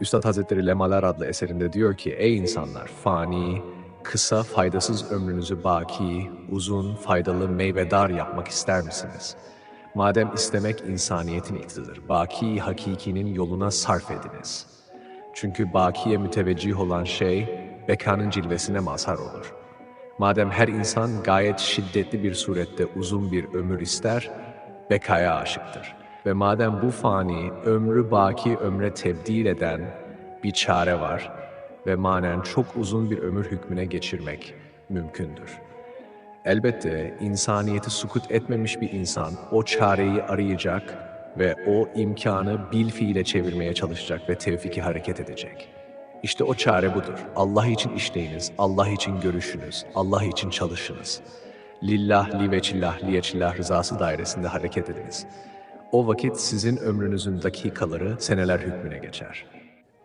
Üstad Hazretleri Lemalar adlı eserinde diyor ki, Ey insanlar, fani, kısa, faydasız ömrünüzü baki, uzun, faydalı, meyvedar yapmak ister misiniz? Madem istemek insaniyetin iktidir, baki hakikinin yoluna sarf ediniz. Çünkü bakiye müteveccih olan şey, bekanın cilvesine mazhar olur. Madem her insan gayet şiddetli bir surette uzun bir ömür ister, bekaya aşıktır. Ve madem bu fani, ömrü baki ömre tebdil eden bir çare var ve manen çok uzun bir ömür hükmüne geçirmek mümkündür. Elbette insaniyeti sukut etmemiş bir insan o çareyi arayacak ve o imkanı bil fiile çevirmeye çalışacak ve tevfiki hareket edecek. İşte o çare budur. Allah için işleyiniz, Allah için görüşünüz, Allah için çalışınız. Lillah, li veçillah, liyeçillah rızası dairesinde hareket ediniz. O vakit sizin ömrünüzün dakikaları seneler hükmüne geçer.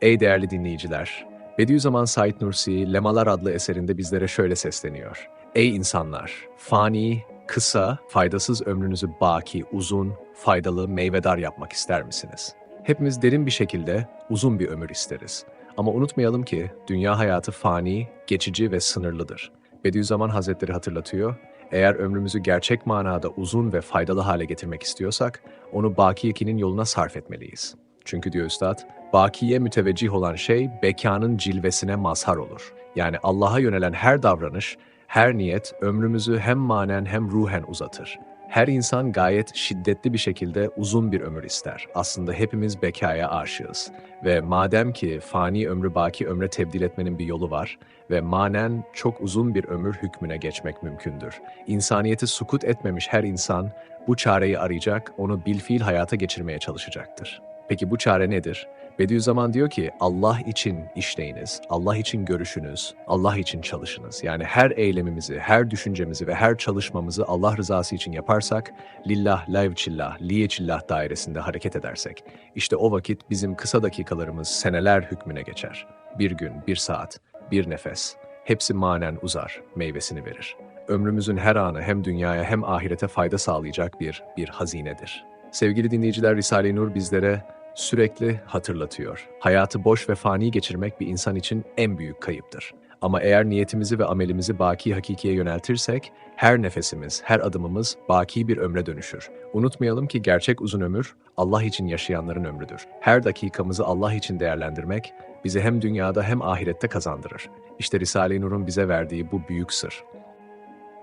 Ey değerli dinleyiciler, Bediüzzaman Said Nursi, Lemalar adlı eserinde bizlere şöyle sesleniyor. Ey insanlar, fani, kısa, faydasız ömrünüzü baki, uzun, faydalı, meyvedar yapmak ister misiniz? Hepimiz derin bir şekilde uzun bir ömür isteriz. Ama unutmayalım ki dünya hayatı fani, geçici ve sınırlıdır. Bediüzzaman Hazretleri hatırlatıyor, eğer ömrümüzü gerçek manada uzun ve faydalı hale getirmek istiyorsak, onu baki ikinin yoluna sarf etmeliyiz. Çünkü diyor Üstad, bakiye müteveccih olan şey bekanın cilvesine mazhar olur. Yani Allah'a yönelen her davranış, her niyet ömrümüzü hem manen hem ruhen uzatır. Her insan gayet şiddetli bir şekilde uzun bir ömür ister. Aslında hepimiz bekaya aşığız. Ve madem ki fani ömrü baki ömre tebdil etmenin bir yolu var ve manen çok uzun bir ömür hükmüne geçmek mümkündür. İnsaniyeti sukut etmemiş her insan bu çareyi arayacak, onu bilfiil hayata geçirmeye çalışacaktır. Peki bu çare nedir? Bediüzzaman diyor ki Allah için işleyiniz, Allah için görüşünüz, Allah için çalışınız. Yani her eylemimizi, her düşüncemizi ve her çalışmamızı Allah rızası için yaparsak, lillah, layvçillah, liyeçillah dairesinde hareket edersek, işte o vakit bizim kısa dakikalarımız seneler hükmüne geçer. Bir gün, bir saat, bir nefes, hepsi manen uzar, meyvesini verir. Ömrümüzün her anı hem dünyaya hem ahirete fayda sağlayacak bir, bir hazinedir. Sevgili dinleyiciler, Risale-i Nur bizlere sürekli hatırlatıyor. Hayatı boş ve fani geçirmek bir insan için en büyük kayıptır. Ama eğer niyetimizi ve amelimizi baki hakikiye yöneltirsek, her nefesimiz, her adımımız baki bir ömre dönüşür. Unutmayalım ki gerçek uzun ömür, Allah için yaşayanların ömrüdür. Her dakikamızı Allah için değerlendirmek, bizi hem dünyada hem ahirette kazandırır. İşte Risale-i Nur'un bize verdiği bu büyük sır.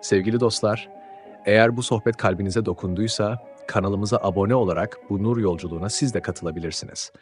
Sevgili dostlar, eğer bu sohbet kalbinize dokunduysa, kanalımıza abone olarak bu nur yolculuğuna siz de katılabilirsiniz.